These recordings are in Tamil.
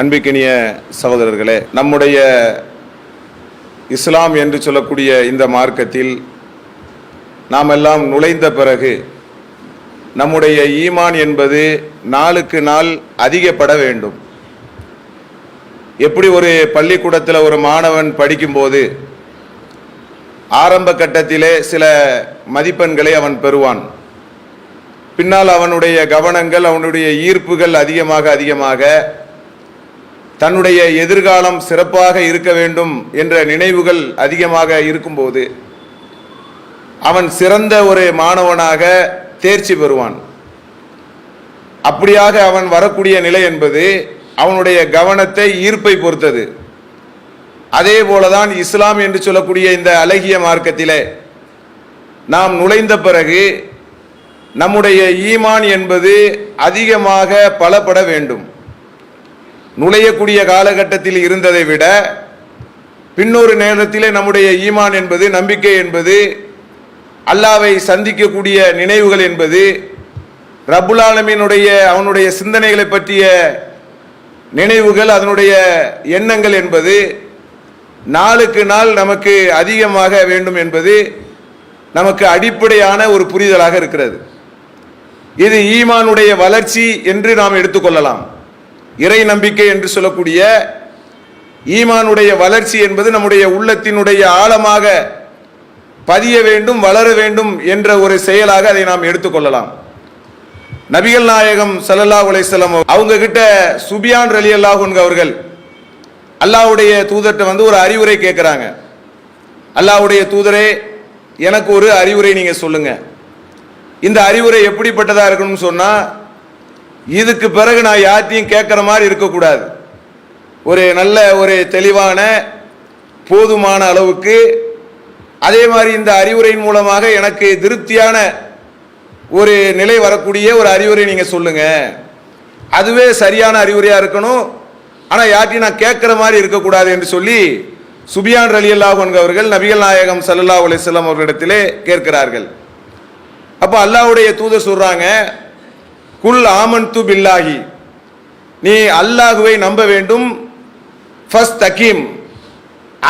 அன்பிக்கினிய சகோதரர்களே நம்முடைய இஸ்லாம் என்று சொல்லக்கூடிய இந்த மார்க்கத்தில் நாம் எல்லாம் நுழைந்த பிறகு நம்முடைய ஈமான் என்பது நாளுக்கு நாள் அதிகப்பட வேண்டும். எப்படி ஒரு பள்ளிக்கூடத்தில் ஒரு மாணவன் படிக்கும்போது ஆரம்ப கட்டத்திலே சில மதிப்பெண்களை அவன் பெறுவான். பின்னால் அவனுடைய கவனங்கள் அவனுடைய ஈர்ப்புகள் அதிகமாக அதிகமாக தன்னுடைய எதிர்காலம் சிறப்பாக இருக்க வேண்டும் என்ற நினைவுகள் அதிகமாக இருக்கும்போது அவன் சிறந்த ஒரு மாணவனாக தேர்ச்சி பெறுவான். அப்படியாக அவன் வரக்கூடிய நிலை என்பது அவனுடைய கவனத்தை ஈர்ப்பை பொறுத்தது. அதே போலதான் இஸ்லாம் என்று சொல்லக்கூடிய இந்த அழகிய மார்க்கத்திலே நாம் நுழைந்த பிறகு நம்முடைய ஈமான் என்பது அதிகமாக பலப்பட வேண்டும். நுழையக்கூடிய காலகட்டத்தில் இருந்ததை விட பின்னொரு நேரத்திலே நம்முடைய ஈமான் என்பது நம்பிக்கை என்பது அல்லாவை சந்திக்கக்கூடிய நினைவுகள் என்பது ரபுலாலமீனுடைய அவனுடைய சிந்தனைகளை பற்றிய நினைவுகள் அதனுடைய எண்ணங்கள் என்பது நாளுக்கு நாள் நமக்கு அதிகமாக வேண்டும் என்பது நமக்கு அடிப்படையான ஒரு புரிதலாக இருக்கிறது. இது ஈமானுடைய வளர்ச்சி என்று நாம் எடுத்துக்கொள்ளலாம். இறை நம்பிக்கை என்று சொல்லக்கூடிய ஈமானுடைய வளர்ச்சி என்பது நம்முடைய உள்ளத்தினுடைய ஆழமாக பதிய வேண்டும் வளர வேண்டும் என்ற ஒரு செயலாக அதை நாம் எடுத்துக்கொள்ளலாம். நபிகள் நாயகம் சல்லல்லா அலைஹி அவங்க கிட்ட சுபியான் ரலி அல்லாஹுங்க அவர்கள் அல்லாஹ்வுடைய தூதர்கிட்ட வந்து ஒரு அறிவுரை கேட்குறாங்க அல்லாவுடைய தூதரே எனக்கு ஒரு அறிவுரை நீங்கள் சொல்லுங்கள் இந்த அறிவுரை எப்படிப்பட்டதா இருக்கணும்னு சொன்னா இதுக்கு பிறகு நான் யார்த்தையும் கேட்குற மாதிரி இருக்கக்கூடாது. ஒரு நல்ல ஒரு தெளிவான போதுமான அளவுக்கு அதே மாதிரி இந்த அறிவுரையின் மூலமாக எனக்கு திருப்தியான ஒரு நிலை வரக்கூடிய ஒரு அறிவுரை நீங்க சொல்லுங்க. அதுவே சரியான அறிவுரையா இருக்கணும். ஆனா யார்ட்டையும் நான் கேட்குற மாதிரி இருக்கக்கூடாது என்று சொல்லி சுபியான் ரலி அல்லாஹ் அவர்கள் நபிகள் நாயகம் ஸல்லல்லாஹு அலைஹி அவர்களிடத்திலே கேட்கிறார்கள். அப்போ அல்லாஹ்வுடைய தூதர் சொல்கிறாங்க குல் ஆமன்து பில்லாஹி. நீ அல்லாஹுவை நம்ப வேண்டும் ஃபஸ்ட் தக்கீம்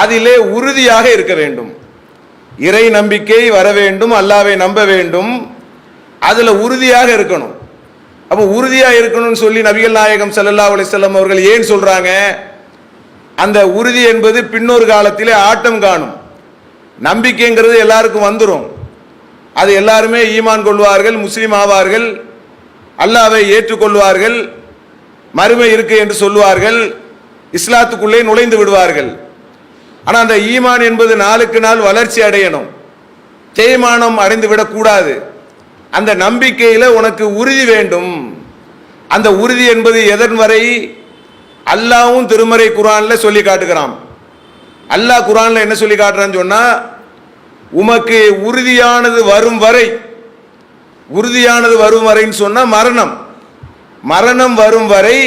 அதிலே உறுதியாக இருக்க வேண்டும். இறை நம்பிக்கை வர வேண்டும் அல்லாவை நம்ப வேண்டும் அதில் உறுதியாக இருக்கணும். அப்போ உறுதியாக இருக்கணும்னு சொல்லி நபிகள் நாயகம் சல்லல்லா அலிசல்லம் அவர்கள் ஏன் சொல்கிறாங்க அந்த உறுதி என்பது பின்னொரு காலத்திலே ஆட்டம் காணும். நம்பிக்கைங்கிறது எல்லாருக்கும் வந்துடும் அது எல்லாருமே ஈமான் கொள்வார்கள் முஸ்லீம் ஆவார்கள் அல்லாவை ஏற்றுக்கொள்வார்கள் மறுமை இருக்கு என்று சொல்லுவார்கள் இஸ்லாத்துக்குள்ளே நுழைந்து விடுவார்கள். ஆனால் அந்த ஈமான் என்பது நாளுக்கு நாள் வளர்ச்சி அடையணும். தேய்மானம் அடைந்து விடக்கூடாது அந்த நம்பிக்கையில் உனக்கு உறுதி வேண்டும். அந்த உறுதி என்பது எதன் வரை? அல்லாவும் திருமறை குரானில் சொல்லி காட்டுகிறான். அல்லாஹ் குரானில் என்ன சொல்லி காட்டுறான்னு சொன்னால் உமக்கு உறுதியானது வரும் வரை உறுதியானது வரும் வரைன்னு சொன்னால் மரணம். மரணம் வரும் வரை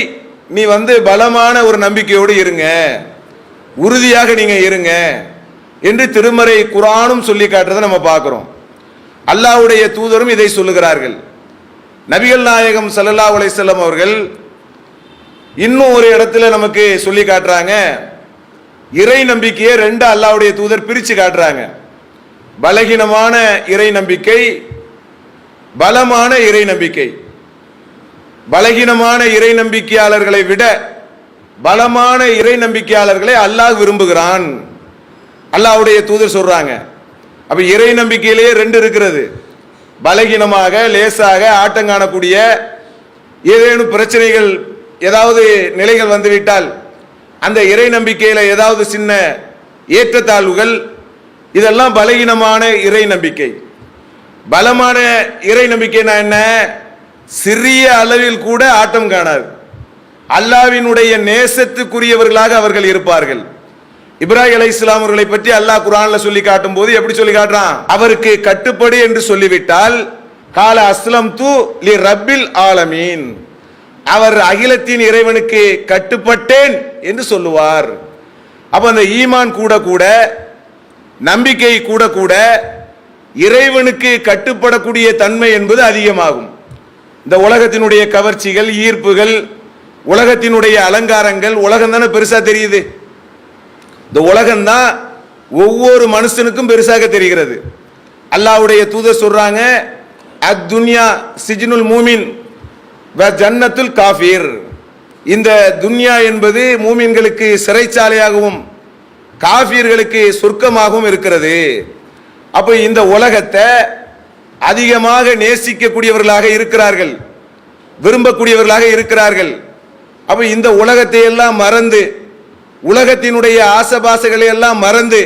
நீ வந்து பலமான ஒரு நம்பிக்கையோடு இருங்க. உறுதியாக நீங்கள் இருங்க என்று திருமறை குரானும் சொல்லி காட்டுறதை நம்ம பார்க்குறோம். அல்லாவுடைய தூதரும் இதை சொல்லுகிறார்கள். நபிகள் நாயகம் சல்லல்லா அலைஹி அவர்கள் இன்னும் ஒரு இடத்துல நமக்கு சொல்லி காட்டுறாங்க. இறை நம்பிக்கையை ரெண்டு அல்லாவுடைய தூதர் பிரித்து காட்டுறாங்க. பலகீனமான இறை நம்பிக்கை பலமான இறை நம்பிக்கை. பலகீனமான இறை நம்பிக்கையாளர்களை விட பலமான இறை நம்பிக்கையாளர்களை அல்லாஹ் விரும்புகிறான். அல்லாஹ்வுடைய தூதர் சொல்றாங்க. அப்ப இறை நம்பிக்கையிலேயே ரெண்டு இருக்கிறது. பலகீனமாக லேசாக ஆட்டம் காணக்கூடிய ஏதேனும் பிரச்சனைகள் ஏதாவது நிலைகள் வந்துவிட்டால் அந்த இறை நம்பிக்கையில ஏதாவது சின்ன ஏற்றத்தாழ்வுகள் இதெல்லாம் பலகீனமான இறை நம்பிக்கை. பலமான இறை நம்பிக்கைனா என்ன? சிறிய அளவில் கூட ஆட்டம் காணாது. அல்லாவினுடைய நேசத்துக்குரியவர்களாக அவர்கள் இருப்பார்கள். இப்ராஹிம் அலை இஸ்லாம் அவர்களை பற்றி அல்லாஹ் குரான்ல சொல்லி காட்டும் போது எப்படி சொல்லி காட்டுறான்? அவருக்கு கட்டுப்படு என்று சொல்லிவிட்டால் கால அஸ்லம் தூ லி ரப்பில் ஆலமீன். அவர் அகிலத்தின் இறைவனுக்கு கட்டுப்பட்டேன் என்று சொல்லுவார். அப்ப அந்த ஈமான் கூட கூட நம்பிக்கை கூட கூட இறைவனுக்கு கட்டுப்படக்கூடிய தன்மை என்பது அதிகமாகும். இந்த உலகத்தினுடைய கவர்ச்சிகள் ஈர்ப்புகள் உலகத்தினுடைய அலங்காரங்கள் உலகம் தானே பெருசா தெரியுது. இந்த உலகம் தான் ஒவ்வொரு மனுஷனுக்கும் பெருசாக தெரிகிறது. அல்லாஹ்வுடைய தூதர் சொல்றாங்க அத் சிஜினுல் மூமின் வ ஜன்னத்துல் காஃபீர். இந்த துன்யா என்பது மூமின்களுக்கு சிறைச்சாலையாகவும் காஃபியர்களுக்கு சொர்க்கமாகவும் இருக்கிறது. அப்போ இந்த உலகத்தை அதிகமாக நேசிக்கக்கூடியவர்களாக இருக்கிறார்கள். விரும்பக்கூடியவர்களாக இருக்கிறார்கள். அப்போ இந்த உலகத்தை எல்லாம் மறந்து உலகத்தினுடைய ஆசபாசைகளை எல்லாம் மறந்து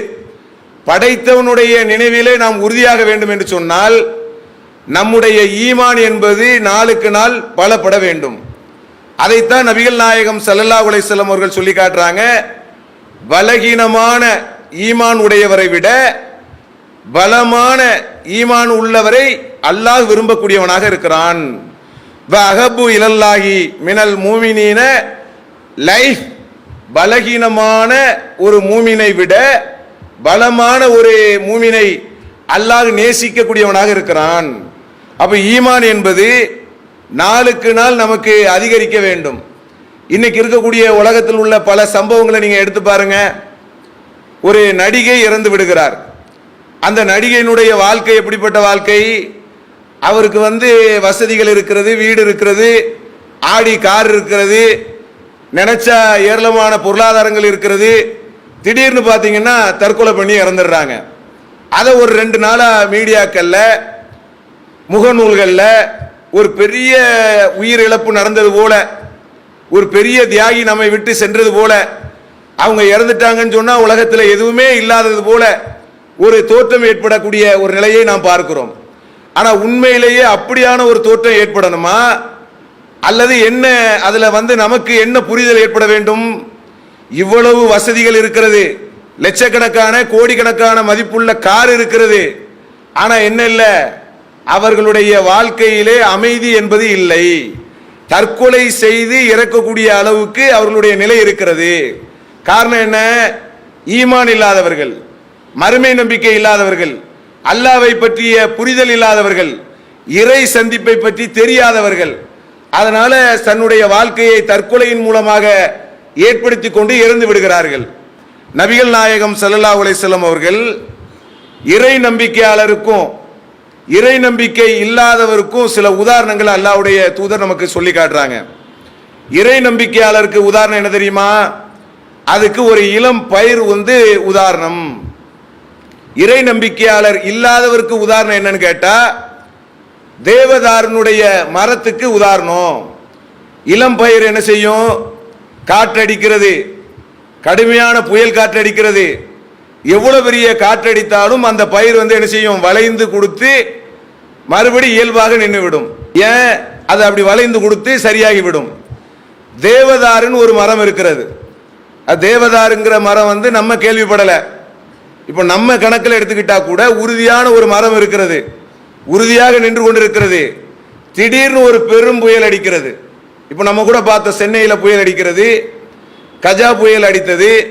படைத்தவனுடைய நினைவிலே நாம் உறுதியாக வேண்டும் என்று சொன்னால் நம்முடைய ஈமான் என்பது நாளுக்கு நாள் பலப்பட வேண்டும். அதைத்தான் நபிகள் நாயகம் சல்லல்லா அலைஹி அவர்கள் சொல்லி காட்டுறாங்க. பலகீனமான ஈமான் உடையவரை விட பலமான ஈமான் உள்ளவரை அல்லாஹ் விரும்பக்கூடியவனாக இருக்கிறான். வ அகபு இலல்லாகி மினல் மூமினின லைஃப் பலகீனமான ஒரு மூமினை விட பலமான ஒரு மூமினை அல்லாஹ் நேசிக்கக்கூடியவனாக இருக்கிறான். அப்ப ஈமான் என்பது நாளுக்கு நாள் நமக்கு அதிகரிக்க வேண்டும். இன்னைக்கு இருக்கக்கூடிய உலகத்தில் உள்ள பல சம்பவங்களை நீங்க எடுத்து பாருங்க. ஒரு நடிகை இறந்து விடுகிறார். அந்த நடிகையினுடைய வாழ்க்கை எப்படிப்பட்ட வாழ்க்கை? அவருக்கு வந்து வசதிகள் இருக்கிறது வீடு இருக்கிறது ஆடி கார் இருக்கிறது நினைச்ச ஏராளமான பொருளாதாரங்கள் இருக்கிறது. திடீர்னு பார்த்தீங்கன்னா தற்கொலை பண்ணி இறந்துடுறாங்க. அதை ஒரு ரெண்டு நாளாக மீடியாக்களில் முகநூல்களில் ஒரு பெரிய உயிரிழப்பு நடந்தது போல ஒரு பெரிய தியாகி நம்மை விட்டு சென்றது போல அவங்க இறந்துட்டாங்கன்னு சொன்னால் உலகத்தில் எதுவுமே இல்லாதது போல ஒரு தோற்றம் ஏற்படக்கூடிய ஒரு நிலையை நாம் பார்க்கிறோம். ஆனால் உண்மையிலேயே அப்படியான ஒரு தோற்றம் ஏற்படணுமா? அல்லது என்ன அதில் வந்து நமக்கு என்ன புரிதல் ஏற்பட வேண்டும்? இவ்வளவு வசதிகள் இருக்கிறது லட்சக்கணக்கான கோடிக்கணக்கான மதிப்புள்ள கார் இருக்கிறது. ஆனால் என்ன இல்லை அவர்களுடைய வாழ்க்கையிலே அமைதி என்பது இல்லை. தற்கொலை செய்து இறக்கக்கூடிய அளவுக்கு அவர்களுடைய நிலை இருக்கிறது. காரணம் என்ன? ஈமான் இல்லாதவர்கள் மறுமை நம்பிக்கை இல்லாதவர்கள் அல்லாவை பற்றிய புரிதல் இல்லாதவர்கள் இறை சந்திப்பை பற்றி தெரியாதவர்கள் அதனால தன்னுடைய வாழ்க்கையை தற்கொலையின் மூலமாக ஏற்படுத்தி கொண்டு இறந்து விடுகிறார்கள். நபிகள் நாயகம் சல்லல்லா உலை செல்லம் அவர்கள் இறை நம்பிக்கையாளருக்கும் இறை நம்பிக்கை இல்லாதவருக்கும் சில உதாரணங்களை அல்லாவுடைய தூதர் நமக்கு சொல்லி காட்டுறாங்க. இறை நம்பிக்கையாளருக்கு உதாரணம் என்ன தெரியுமா? அதுக்கு ஒரு இளம் பயிர் வந்து உதாரணம். இறை நம்பிக்கையாளர் இல்லாதவருக்கு உதாரணம் என்னன்னு கேட்டா தேவதாரனுடைய மரத்துக்கு உதாரணம். இளம் பயிர் என்ன செய்யும்? காற்றடிக்கிறது. கடுமையான புயல் காற்றடிக்கிறது. எவ்வளவு பெரிய காற்றடித்தாலும் அந்த பயிர் வந்து என்ன செய்யும்? வளைந்து கொடுத்து மறுபடி இயல்பாக நின்றுவிடும். ஏன்? அது அப்படி வளைந்து கொடுத்து சரியாகிவிடும். தேவதாருன்னு ஒரு மரம் இருக்கிறது. அது தேவதாருங்கிற மரம் வந்து நம்ம கேள்விப்படலை. இப்போ நம்ம கணக்கில் எடுத்துக்கிட்டா கூட உறுதியான ஒரு மரம் இருக்கிறது. உறுதியாக நின்று கொண்டிருக்கிறது. திடீர்னு ஒரு பெரும் புயல் அடிக்கிறது. இப்போ நம்ம கூட பார்த்த சென்னையில் புயல் அடிக்கிறது. கஜா புயல் அடித்தது.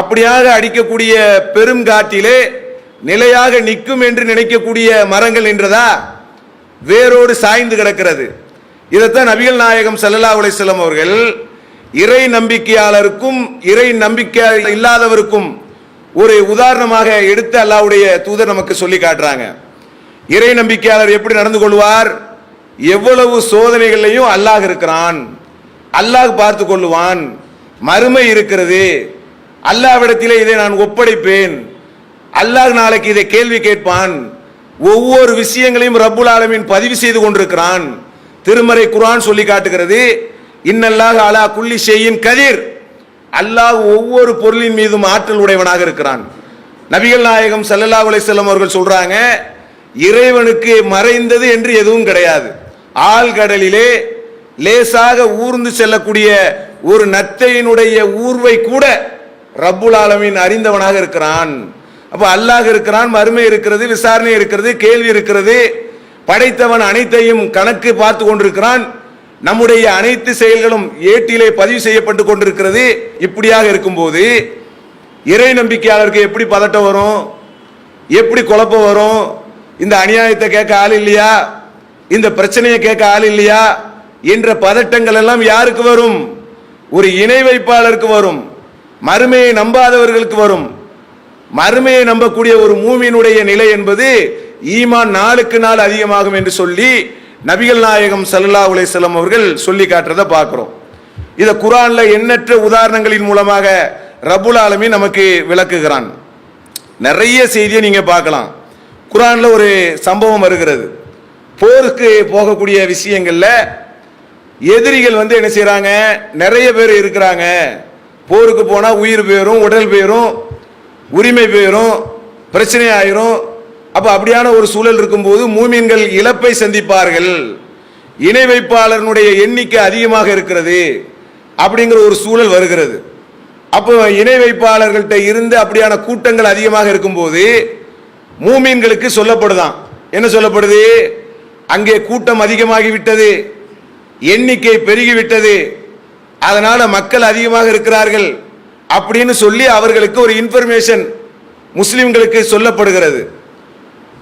அப்படியாக அடிக்கக்கூடிய பெரும் காற்றிலே நிலையாக நிற்கும் என்று நினைக்கக்கூடிய மரங்கள் நின்றதா? வேரோடு சாய்ந்து கிடக்கிறது. இதைத்தான் நபிகள் நாயகம் சல்லல்லா அலைஹி அவர்கள் இறை நம்பிக்கையாளருக்கும் இறை நம்பிக்கை இல்லாதவருக்கும் ஒரு உதாரணமாக எடுத்து அல்லாஹ்வுடைய தூதர் நமக்கு சொல்லி காட்டுறாங்க. இறை நம்பிக்கையாளர் எப்படி நடந்து கொள்வார்? எவ்வளவு சோதனைகளையும் அல்லாஹ் இருக்கிறான். அல்லாஹ் பார்த்து கொள்ளுவான். மறுமை இருக்கிறது. அல்லாவிடத்திலே இதை நான் ஒப்படைப்பேன். அல்லாஹ் நாளைக்கு இதை கேள்வி கேட்பான். ஒவ்வொரு விஷயங்களையும் ரப்புல் ஆலமின் பதிவு செய்து கொண்டிருக்கிறான். திருமறை குரான் சொல்லி காட்டுகிறது இன்னல்லாக அலா குள்ளி செய்யின் கதிர். அல்லாஹ் ஒவ்வொரு பொருளின் மீதும் ஆற்றல் உடையவனாக இருக்கிறான். நபிகள் நாயகம் சல்லல்லா அலிசல்லம் அவர்கள் சொல்றாங்க இறைவனுக்கு மறைந்தது என்று எதுவும் கிடையாது. ஆழ்கடலிலே லேசாக ஊர்ந்து செல்லக்கூடிய ஒரு நத்தையினுடைய ஊர்வை கூட ரப்புல் ஆலமின் அறிந்தவனாக இருக்கிறான். அப்போ அல்லாஹ் இருக்கிறான் மறுமை இருக்கிறது விசாரணை இருக்கிறது கேள்வி இருக்கிறது. படைத்தவன் அனைத்தையும் கணக்கு பார்த்து கொண்டிருக்கிறான். நம்முடைய அனைத்து செயல்களும் ஏட்டிலே பதிவு செய்யப்பட்டு கொண்டிருக்கிறது. இப்படியாக இருக்கும்போது இறை நம்பிக்கையாளருக்கு எப்படி பதட்டம் வரும்? எப்படி குழப்பம் வரும்? இந்த அநியாயத்தை கேட்க ஆள் இல்லையா? இந்த பிரச்சனையை கேட்க ஆள் இல்லையா? என்ற பதட்டங்கள் எல்லாம் யாருக்கு வரும்? ஒரு இணை வைப்பாளருக்கு வரும். மறுமையை நம்பாதவர்களுக்கு வரும். மறுமையை நம்பக்கூடிய ஒரு மூமியினுடைய நிலை என்பது ஈமான் நாளுக்கு நாள் அதிகமாகும் என்று சொல்லி நபிகள் நாயகம் சல்லா அலைஹி அவர்கள் சொல்லி காட்டுறதை பார்க்குறோம். இதை குரானில் எண்ணற்ற உதாரணங்களின் மூலமாக ரபுல் ஆலமி நமக்கு விளக்குகிறான். நிறைய செய்தியை நீங்கள் பார்க்கலாம். குரானில் ஒரு சம்பவம் வருகிறது. போருக்கு போகக்கூடிய விஷயங்களில் எதிரிகள் வந்து என்ன செய்கிறாங்க நிறைய பேர் இருக்கிறாங்க. போருக்கு போனால் உயிர் பேரும் உடல் பேரும் உரிமை போயிடும் பிரச்சனை ஆயிரும் அப்போ அப்படியான ஒரு சூழல் இருக்கும்போது மூமின்கள் இழப்பை சந்திப்பார்கள். இணை வைப்பாளர்களுடைய எண்ணிக்கை அதிகமாக இருக்கிறது அப்படிங்கிற ஒரு சூழல் வருகிறது. அப்போ இணை வைப்பாளர்கள்ட்ட இருந்து அப்படியான கூட்டங்கள் அதிகமாக இருக்கும்போது மூமீன்களுக்கு சொல்லப்படுதான். என்ன சொல்லப்படுது? அங்கே கூட்டம் அதிகமாகிவிட்டது எண்ணிக்கை பெருகிவிட்டது. அதனால் மக்கள் அதிகமாக இருக்கிறார்கள். அப்படின்னு சொல்லி அவர்களுக்கு ஒரு இன்ஃபர்மேஷன் முஸ்லிம்களுக்கு சொல்லப்படுகிறது.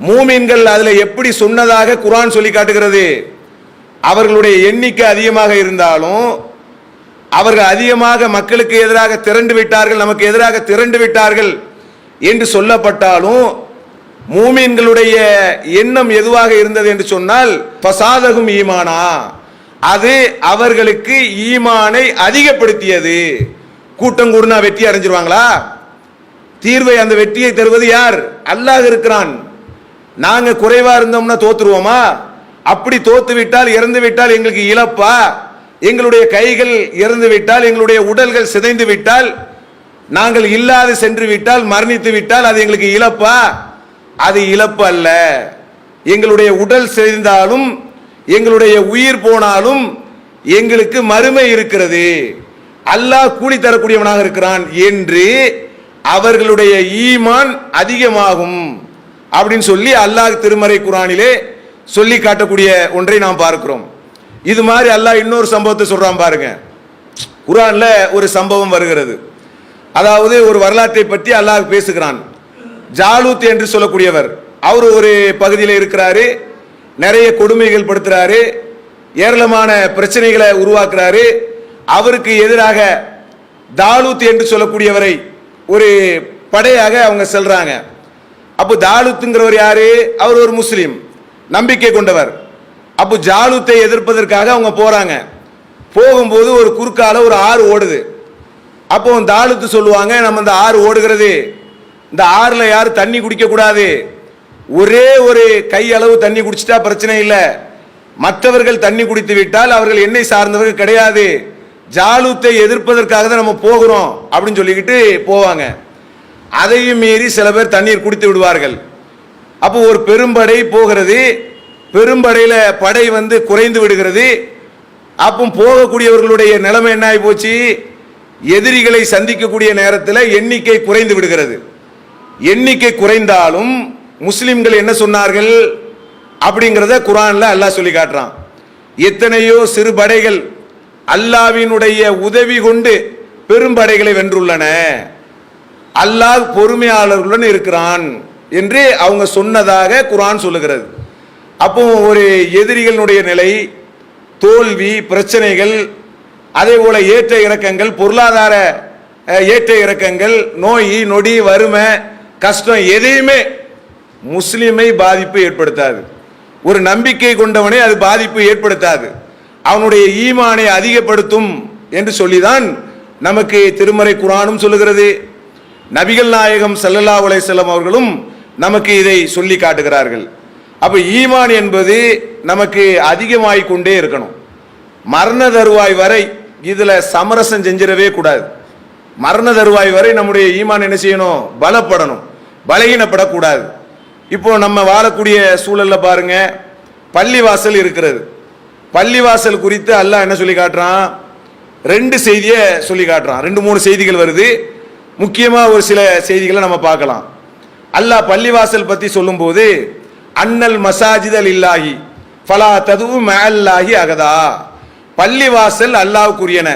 மூமீன்கள் அதில் எப்படி சொன்னதாக குரான் சொல்லி காட்டுகிறது? அவர்களுடைய எண்ணிக்கை அதிகமாக இருந்தாலும் அவர்கள் அதிகமாக மக்களுக்கு எதிராக திரண்டு விட்டார்கள் நமக்கு எதிராக திரண்டு விட்டார்கள் என்று சொல்லப்பட்டாலும் மூமீன்களுடைய எண்ணம் எதுவாக இருந்தது என்று சொன்னால் பசாதகும் ஈமானா. அது அவர்களுக்கு ஈமானை அதிகப்படுத்தியது. கூட்டம் கூடுனா வெற்றி அடைஞ்சிருவாங்களா தீர்வை அந்த வெற்றியை தருவது யார்? அல்லாஹ் இருக்கிறான். நாங்க குறைவா இருந்தோம்னா தோத்துருவோமா? அப்படி தோத்து விட்டால் இறந்து விட்டால் எங்களுக்கு இழப்பா? எங்களுடைய கைகள் இறந்து விட்டால் எங்களுடைய உடல்கள் சிதைந்து விட்டால் நாங்கள் இல்லாது சென்று விட்டால் மரணித்து விட்டால் அது எங்களுக்கு இழப்பா? அது இழப்பு அல்ல. எங்களுடைய உடல் சிதைந்தாலும் எங்களுடைய உயிர் போனாலும் எங்களுக்கு மறுமை இருக்கிறது. அல்லாஹ் கூலி தரக்கூடியவனாக இருக்கிறான் என்று அவர்களுடைய ஈமான் அதிகமாகும் அப்படின்னு சொல்லி அல்லாஹ் திருமறை குரானிலே சொல்லி காட்டக்கூடிய ஒன்றை நாம் பார்க்கிறோம். இது மாதிரி அல்லாஹ் இன்னொரு சம்பவத்தை சொல்றான் பாருங்க. குரான்ல ஒரு சம்பவம் வருகிறது. அதாவது ஒரு வரலாற்றை பற்றி அல்லாஹ் பேசுகிறான். ஜாலூத் என்று சொல்லக்கூடியவர். அவர் ஒரு பகுதியில் இருக்கிறாரு. நிறைய கொடுமைகள் படுத்துறாரு. ஏராளமான பிரச்சனைகளை உருவாக்குறாரு. அவருக்கு எதிராக தாலூத் என்று சொல்லக்கூடியவரை ஒரு படையாக அவங்க செல்றாங்க. அப்போ தாலூத்துங்கிறவர் யாரு? அவர் ஒரு முஸ்லீம். நம்பிக்கை கொண்டவர். அப்போ ஜாலூத்தை எதிர்ப்பதற்காக அவங்க போறாங்க. போகும்போது ஒரு குறுக்கால ஒரு ஆறு ஓடுது. அப்போ தாலுத்து சொல்லுவாங்க நம்ம இந்த ஆறு ஓடுகிறது. இந்த ஆறுல யாரும் தண்ணி குடிக்க கூடாது? ஒரே ஒரு கையளவு தண்ணி குடிச்சிட்டா பிரச்சனை இல்லை. மற்றவர்கள் தண்ணி குடித்து விட்டால் அவர்கள் என்னை சார்ந்தவர்கள் கிடையாது. ஜாலூத்தை எதிர்ப்பதற்காக தான் நம்ம போகிறோம் அப்படின்னு சொல்லிக்கிட்டு போவாங்க. அதையும் மீறி சில பேர் தண்ணீர் குடித்து விடுவார்கள். அப்போ ஒரு பெரும்படை போகிறது. பெரும்படையில் படை வந்து குறைந்து விடுகிறது. அப்போ போகக்கூடியவர்களுடைய நிலைமை என்ன ஆகி போச்சு? எதிரிகளை சந்திக்கக்கூடிய நேரத்தில் எண்ணிக்கை குறைந்து விடுகிறது. எண்ணிக்கை குறைந்தாலும் முஸ்லிம்கள் என்ன சொன்னார்கள்? அப்படிங்கிறத குரானில் அல்லாஹ் சொல்லி காட்டுறான். எத்தனையோ சிறு படைகள் அல்லாவினுடைய உதவி கொண்டு பெரும்படைகளை வென்றுள்ளன. அல்லாஹ் பொறுமையாளர்களுடன் இருக்கிறான் என்று அவங்க சொன்னதாக குரான் சொல்லுகிறது. அப்போ ஒரு எதிரிகளுடைய நிலை தோல்வி பிரச்சனைகள் அதே போல ஏற்ற இறக்கங்கள் பொருளாதார ஏற்ற இறக்கங்கள் நோய் நொடி வறுமை கஷ்டம் எதையுமே முஸ்லீமை பாதிப்பு ஏற்படுத்தாது. ஒரு நம்பிக்கை கொண்டவனை அது பாதிப்பு ஏற்படுத்தாது. அவனுடைய ஈமானை அதிகப்படுத்தும் என்று சொல்லிதான் நமக்கு திருமறை குரானும் சொல்லுகிறது. நபிகள் நாயகம் சல்லல்லா அலைஹி அவர்களும் நமக்கு இதை சொல்லி காட்டுகிறார்கள். அப்போ ஈமான் என்பது நமக்கு அதிகமாகிக் கொண்டே இருக்கணும். மரண தருவாய் வரை இதில் சமரசம் செஞ்சிடவே கூடாது. மரண தருவாய் வரை நம்முடைய ஈமான் என்ன செய்யணும்? பலப்படணும். பலகீனப்படக்கூடாது. இப்போ நம்ம வாழக்கூடிய சூழலில் பாருங்க பள்ளிவாசல் இருக்கிறது. பள்ளிவாசல் குறித்து அல்லாஹ் என்ன சொல்லி காட்டுறான்? ரெண்டு செய்தியை சொல்லி காட்டுறான். ரெண்டு மூணு செய்திகள் வருது. முக்கியமாக ஒரு சில செய்திகளை நம்ம பார்க்கலாம். அல்லாஹ் பள்ளிவாசல் பற்றி சொல்லும்போது அன்னல் மசாஜிதல் இல்லாஹி ஃபலா ததுவு மேல்லாகி அகதா. பள்ளிவாசல் அல்லாவுக்குரியன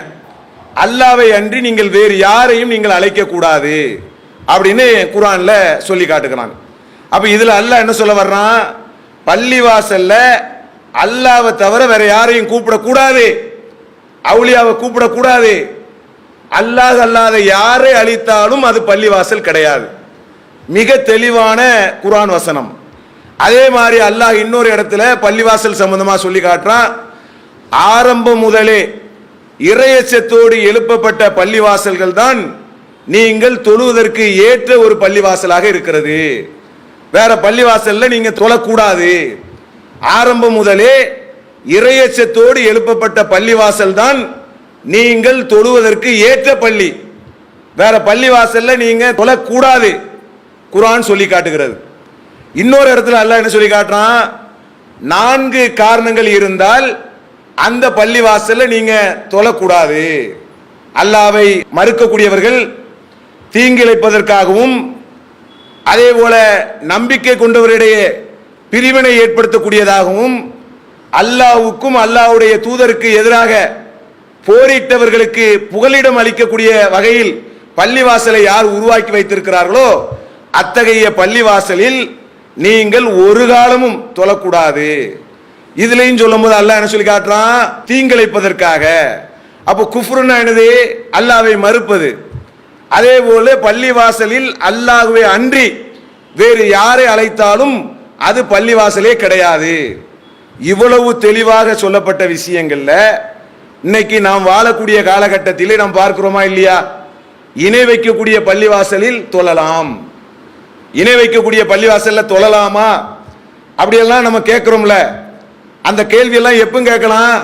அல்லாவை அன்றி நீங்கள் வேறு யாரையும் நீங்கள் அழைக்கக்கூடாது. அப்படின்னு குரான்ல சொல்லி காட்டுகிறான் அப்போ இதில் அல்லாஹ் என்ன சொல்ல வர்றான்? பள்ளிவாசல்ல அல்லாவை தவிர வேற யாரையும் கூப்பிடக்கூடாது. அவுளியாவை கூப்பிடக்கூடாது. அல்லாஹ் அல்லாத யாரை அழித்தாலும் அது பள்ளிவாசல் கிடையாது. மிக தெளிவான குரான் வசனம். அதே மாதிரி அல்லாஹ் இன்னொரு இடத்துல பள்ளிவாசல் சம்பந்தமாக சொல்லி காட்டுறான். ஆரம்பம் முதலே இறையச்சத்தோடு எழுப்பப்பட்ட பள்ளிவாசல்கள் தான் நீங்கள் தொழுவதற்கு ஏற்ற ஒரு பள்ளிவாசலாக இருக்கிறது. வேற பள்ளிவாசல்ல நீங்க தொழக்கூடாது. ஆரம்பம் முதலே இறையச்சத்தோடு எழுப்பப்பட்ட பள்ளிவாசல் தான் நீங்கள் தொழுவதற்கு ஏற்ற பள்ளி. வேற பள்ளிவாசல்ல நீங்க தொழக்கூடாது குரான் சொல்லி காட்டுகிறது. இன்னொரு இடத்துல அல்லாஹ் என்ன சொல்லி காட்டுறான்? நான்கு காரணங்கள் இருந்தால் அந்த பள்ளிவாசல்ல நீங்க தொழக்கூடாது. அல்லாவை மறுக்கக்கூடியவர்கள் தீங்கிழைப்பதற்காகவும் அதே போல நம்பிக்கை கொண்டவரிடையே பிரிவினை ஏற்படுத்தக்கூடியதாகவும் அல்லாவுக்கும் அல்லாஹ்வுடைய தூதருக்கு எதிராக போரிட்டவர்களுக்கு புகலிடம் அளிக்கக்கூடிய வகையில் பள்ளிவாசலை யார் உருவாக்கி வைத்திருக்கிறார்களோ அத்தகைய பள்ளிவாசலில் நீங்கள் ஒரு காலமும் தொழக்கூடாது. இதுலையும் சொல்லும் போது அல்லாஹ் என்ன சொல்லி காட்டுறான்? தீங்கிழைப்பதற்காக. அப்போ குஃப்ருன்னா என்னது? அல்லாவை மறுப்பது. அதே போல பள்ளிவாசலில் அல்லாஹுவை அன்றி வேறு யாரை அழைத்தாலும் அது பள்ளிவாசலே கிடையாது. இவ்வளவு தெளிவாக சொல்லப்பட்ட விஷயங்கள்ல இன்னைக்கு நாம் வாழக்கூடிய காலகட்டத்திலே நாம் பார்க்கிறோமா இல்லையா? இணை வைக்கக்கூடிய பள்ளிவாசலில் தொழலாம். இணை வைக்கக்கூடிய பள்ளிவாசல்ல தொழலாமா? அப்படியெல்லாம் நம்ம கேட்கிறோம்ல. அந்த கேள்வியெல்லாம் எப்போ கேட்கலாம்.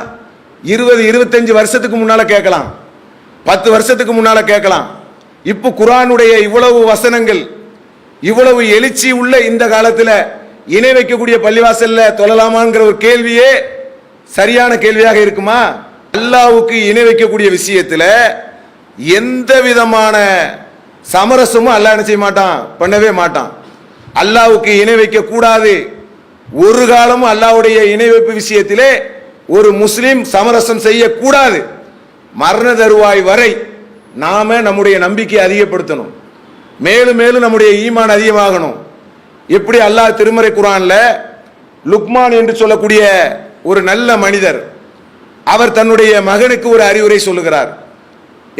இருபது இருபத்தஞ்சு வருஷத்துக்கு முன்னால கேட்கலாம். பத்து வருஷத்துக்கு முன்னால கேட்கலாம். இப்போ குரானுடைய இவ்வளவு வசனங்கள் இவ்வளவு எழுச்சி உள்ள இந்த காலத்தில் இணை வைக்கக்கூடிய பள்ளிவாசல்ல தொழலாமாங்கிற ஒரு கேள்வியே சரியான கேள்வியாக இருக்குமா? அல்லாவுக்கு இணை வைக்கக்கூடிய விஷயத்துல எந்த விதமான சமரசமும் அல்லாஹ் என்ன செய்ய மாட்டான்? பண்ணவே மாட்டான். அல்லாவுக்கு இணை வைக்க கூடாது. ஒரு காலமும் அல்லாஹ்வுடைய இணை வைப்பு விஷயத்திலே ஒரு முஸ்லீம் சமரசம் செய்யக்கூடாது மரண தருவாய் வரை நாம நம்முடைய நம்பிக்கையை அதிகப்படுத்தணும். மேலும் மேலும் நம்முடைய ஈமான் அதிகமாகணும். எப்படி அல்லாஹ் திருமறை குரான்ல லுக்மான் என்று சொல்லக்கூடிய ஒரு நல்ல மனிதர் அவர் தன்னுடைய மகனுக்கு ஒரு அறிவுரை சொல்லுகிறார்.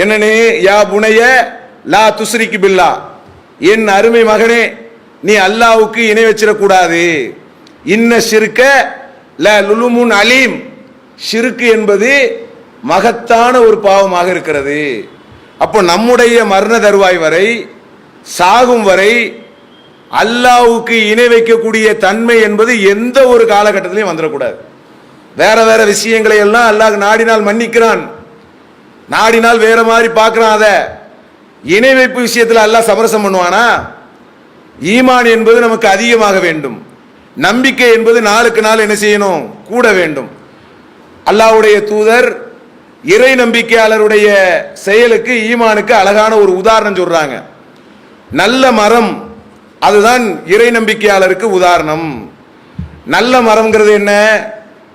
என்னனே யா புனைய லா துஸ்ரிக்கு பில்லா என் அருமை மகனே நீ அல்லாவுக்கு இணை வச்சிடக்கூடாது. இன்ன சிறுக்க ல லுலுமுன் அலீம் சிறுக்கு என்பது மகத்தான ஒரு பாவமாக இருக்கிறது. அப்போ நம்முடைய மரண தருவாய் வரை சாகும் வரை அல்லாவுக்கு இணை வைக்கக்கூடிய தன்மை என்பது எந்த ஒரு காலகட்டத்திலையும் வந்துடக்கூடாது. வேற வேற விஷயங்களை எல்லாம் அல்லாஹ் நாடினால் மன்னிக்கிறான். நாடினால் வேற மாதிரி பார்க்கறான் அதை. இணை வைப்பு விஷயத்தில் அல்லாஹ் சமரசம் பண்ணுவானா? ஈமான் என்பது நமக்கு அதிகமாக வேண்டும். நம்பிக்கை என்பது நாளுக்கு நாள் என்ன செய்யணும்? கூட வேண்டும். அல்லாஹ்வுடைய தூதர் இறை நம்பிக்கையாளருடைய செயலுக்கு ஈமானுக்கு அழகான ஒரு உதாரணம் சொல்றாங்க. நல்ல மரம் அதுதான் இறை நம்பிக்கையாளருக்கு உதாரணம். நல்ல மரம்ங்கிறது என்ன?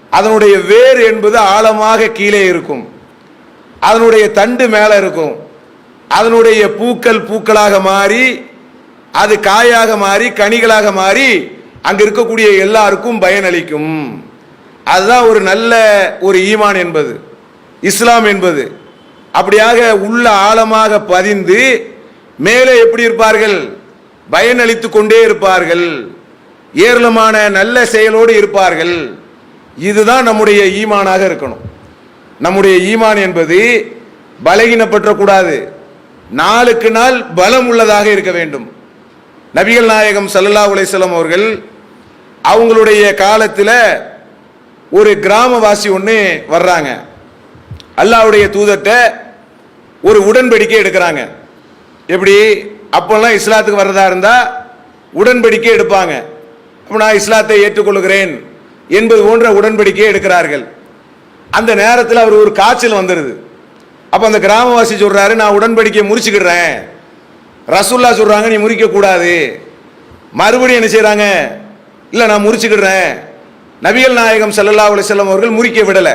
அதனுடைய வேர் என்பது ஆழமாக கீழே இருக்கும். அதனுடைய தண்டு மேலே இருக்கும். அதனுடைய பூக்கள் பூக்களாக மாறி அது காயாக மாறி கனிகளாக மாறி அங்க இருக்கக்கூடிய எல்லாருக்கும் பயனளிக்கும். அதுதான் ஒரு நல்ல ஒரு ஈமான் என்பது. இஸ்லாம் என்பது. அப்படியாக உள்ள ஆழமாக பதிந்து மேலே எப்படி இருப்பார்கள்? பயனளித்து கொண்டே இருப்பார்கள். ஏராளமான நல்ல செயலோடு இருப்பார்கள். இதுதான் நம்முடைய ஈமானாக இருக்கணும். நம்முடைய ஈமான் என்பது பலகீனப்பற்றக்கூடாது. நாளுக்கு நாள் பலம் உள்ளதாக இருக்க வேண்டும். நபிகள் நாயகம் சல்லல்லா உலைசலம் அவர்கள் அவங்களுடைய காலத்தில் ஒரு கிராமவாசி ஒன்று வர்றாங்க. அல்லாஹ்வுடைய தூதர்கிட்ட ஒரு உடன்படிக்கை எடுக்கிறாங்க. எப்படி? அப்போல்லாம் இஸ்லாத்துக்கு வர்றதா இருந்தால் உடன்படிக்கை எடுப்பாங்க. அப்போ நான் இஸ்லாத்தை ஏற்றுக்கொள்கிறேன் என்பது போன்ற உடன்படிக்கையை எடுக்கிறார்கள். அந்த நேரத்தில் அவர் ஒரு காய்ச்சல் வந்துடுது அப்போ அந்த கிராமவாசி சொல்கிறாரு நான் உடன்படிக்கையை முறிச்சுக்கிடுறேன். ரசுல்லா சொல்கிறாங்க நீ முறிக்கக்கூடாது மறுபடியும் என்ன செய்கிறாங்க இல்லை நான் முறிச்சுக்கிடுறேன். நபிகள் நாயகம் சல்லல்லா அலைஹி வஸல்லம் அவர்கள் முறிக்க விடலை.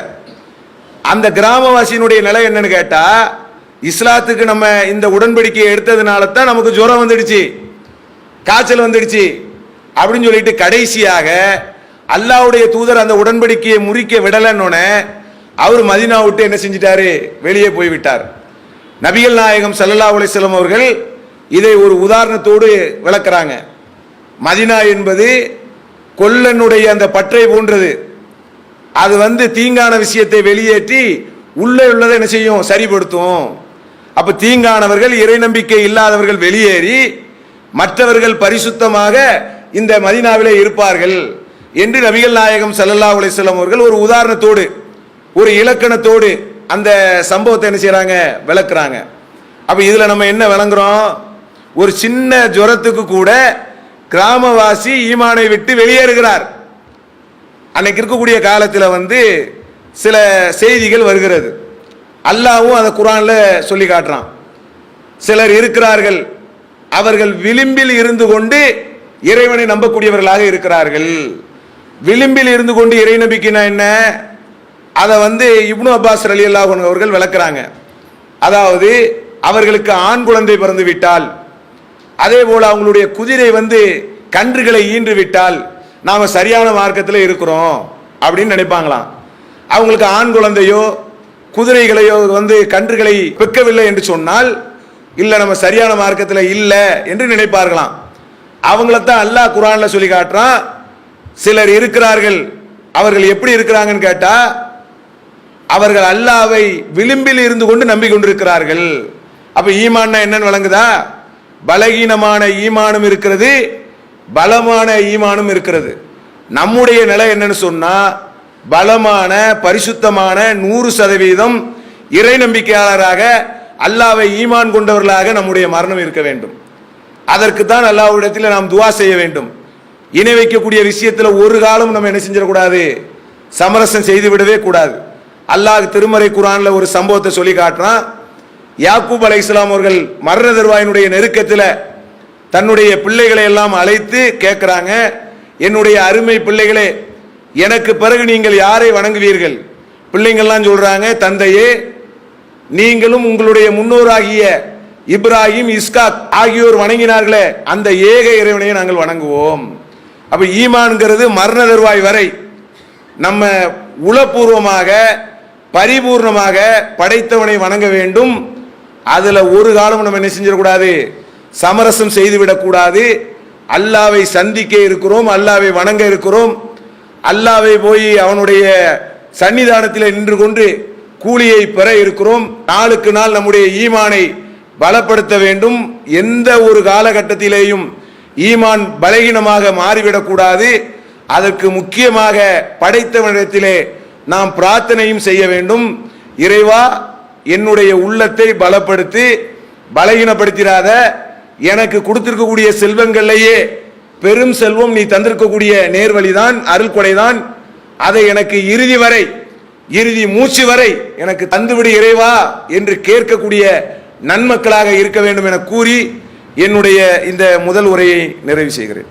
அந்த கிராமவாசியினுடைய நிலை என்னன்னு கேட்டால் இஸ்லாத்துக்கு நம்ம இந்த உடன்படிக்கையை எடுத்ததுனால தான் நமக்கு ஜுரம் வந்துடுச்சு காய்ச்சல் வந்துடுச்சு அப்படின்னு சொல்லிட்டு கடைசியாக அல்லாஹ்வுடைய தூதர் அந்த உடன்படிக்கையை முறிக்க விடலன்னொன்னே அவர் மதினா விட்டு என்ன செஞ்சிட்டாரு? வெளியே போய்விட்டார். நபிகள் நாயகம் சல்லல்லா அலிஸ்லம் அவர்கள் இதை ஒரு உதாரணத்தோடு விளக்குறாங்க. மதினா என்பது கொல்லனுடைய அந்த பற்றை போன்றது. அது வந்து தீங்கான விஷயத்தை வெளியேற்றி உள்ளே உள்ளதை என்ன செய்யும்? சரிப்படுத்தும். அப்ப தீங்கானவர்கள் இறை நம்பிக்கை இல்லாதவர்கள் வெளியேறி மற்றவர்கள் பரிசுத்தமாக இந்த மதினாவிலே இருப்பார்கள் என்று நபிகள் நாயகம் சல்லல்லா அலைஹி அவர்கள் ஒரு உதாரணத்தோடு ஒரு இலக்கணத்தோடு அந்த சம்பவத்தை என்ன செய்கிறாங்க விளக்குறாங்க. அப்ப இதுல நம்ம என்ன விளங்குறோம்? ஒரு சின்ன ஜுரத்துக்கு கூட கிராமவாசி ஈமானை விட்டு வெளியேறுகிறார். அன்னைக்கு இருக்கக்கூடிய காலத்தில் வந்து சில செய்திகள் வருகிறது. அல்லாவும் அதை குரானில் சொல்லி காட்டுறான். சிலர் இருக்கிறார்கள். அவர்கள் விளிம்பில் இருந்து கொண்டு இறைவனை நம்பக்கூடியவர்களாக இருக்கிறார்கள். விளிம்பில் இருந்து கொண்டு இறை நம்பிக்கைனா என்ன? அதை வந்து இப்னு அப்பாஸ் அலி அல்லாஹ் அவர்கள் விளக்குறாங்க. அதாவது அவர்களுக்கு ஆண் குழந்தை பிறந்து விட்டால் அதே போல அவங்களுடைய குதிரை வந்து கன்றுகளை ஈன்று விட்டால் நாம் சரியான மார்க்கத்தில் இருக்கிறோம் அப்படின்னு நினைப்பாங்களாம். அவங்களுக்கு ஆண் குழந்தையோ குதிரைகளையோ வந்து கன்றுகளை பெக்கவில்லை என்று சொன்னால் இல்லை நம்ம சரியான மார்க்கத்தில் இல்லை என்று நினைப்பார்களாம். அவங்களத்தான் அல்லாஹ் குரானில் சொல்லி காட்டுறான் சிலர் இருக்கிறார்கள் அவர்கள் எப்படி இருக்கிறாங்கன்னு கேட்டா அவர்கள் அல்லாவை விளிம்பில் இருந்து கொண்டு நம்பிக்கொண்டிருக்கிறார்கள். அப்ப ஈமான்னா என்னன்னு வழங்குதா? பலகீனமான ஈமானும் இருக்கிறது பலமான ஈமானும் இருக்கிறது. நம்முடைய நிலை என்னன்னு சொன்னா பலமான பரிசுத்தமான நூறு சதவீதம் இறை நம்பிக்கையாளராக அல்லாவை ஈமான் கொண்டவர்களாக நம்முடைய மரணம் இருக்க வேண்டும். அதற்கு தான் அல்லாவிடத்தில் நாம் துவா செய்ய வேண்டும். இணை வைக்கக்கூடிய விஷயத்தில் ஒரு காலம் நம்ம என்ன செஞ்சிடக்கூடாது? சமரசம் செய்து விடவே கூடாது. அல்லாஹ் திருமறை குரானில் ஒரு சம்பவத்தை சொல்லி காட்டுறான். யாக்கூப் அலை இஸ்லாம் அவர்கள் மரண தருவாயினுடைய நெருக்கத்தில் தன்னுடைய பிள்ளைகளை எல்லாம் அழைத்து கேட்குறாங்க என்னுடைய அருமை பிள்ளைகளே எனக்கு பிறகு நீங்கள் யாரை வணங்குவீர்கள்? பிள்ளைங்கள்லாம் சொல்றாங்க தந்தையே நீங்களும் உங்களுடைய முன்னோராகிய இப்ராஹிம் இஸ்காக் ஆகியோர் வணங்கினார்களே அந்த ஏக இறைவனையை நாங்கள் வணங்குவோம். அப்ப ஈமான்ங்கிறது மரண தருவாய் வரை நம்ம உளப்பூர்வமாக பரிபூர்ணமாக படைத்தவனை வணங்க வேண்டும். அதுல ஒரு காலம் நம்ம என்ன செஞ்சிடக்கூடாது? சமரசம் செய்துவிடக்கூடாது. அல்லாவை சந்திக்க இருக்கிறோம் அல்லாவை வணங்க இருக்கிறோம். அல்லாவை போய் அவனுடைய சன்னிதானத்தில் நின்று கொண்டு கூலியை பெற இருக்கிறோம். நாளுக்கு நாள் நம்முடைய ஈமானை பலப்படுத்த வேண்டும். எந்த ஒரு காலகட்டத்திலேயும் ஈமான் பலகீனமாக மாறிவிடக்கூடாது. அதற்கு முக்கியமாக படைத்தவனிடத்திலே நாம் பிரார்த்தனையும் செய்ய வேண்டும். இறைவா என்னுடைய உள்ளத்தை பலப்படுத்தி பலகீனப்படுத்திடாத எனக்கு கொடுத்திருக்கக்கூடிய செல்வங்கள்லேயே பெரும் செல்வம் நீ தந்திருக்கக்கூடிய நேர்வழிதான் அருள் கொடைதான் அதை எனக்கு இறுதி வரை இறுதி மூச்சு வரை எனக்கு தந்துவிடு இறைவா என்று கேட்கக்கூடிய நன்மக்களாக இருக்க வேண்டும் என கூறி என்னுடைய இந்த முதல் உரையை நிறைவு செய்கிறேன்.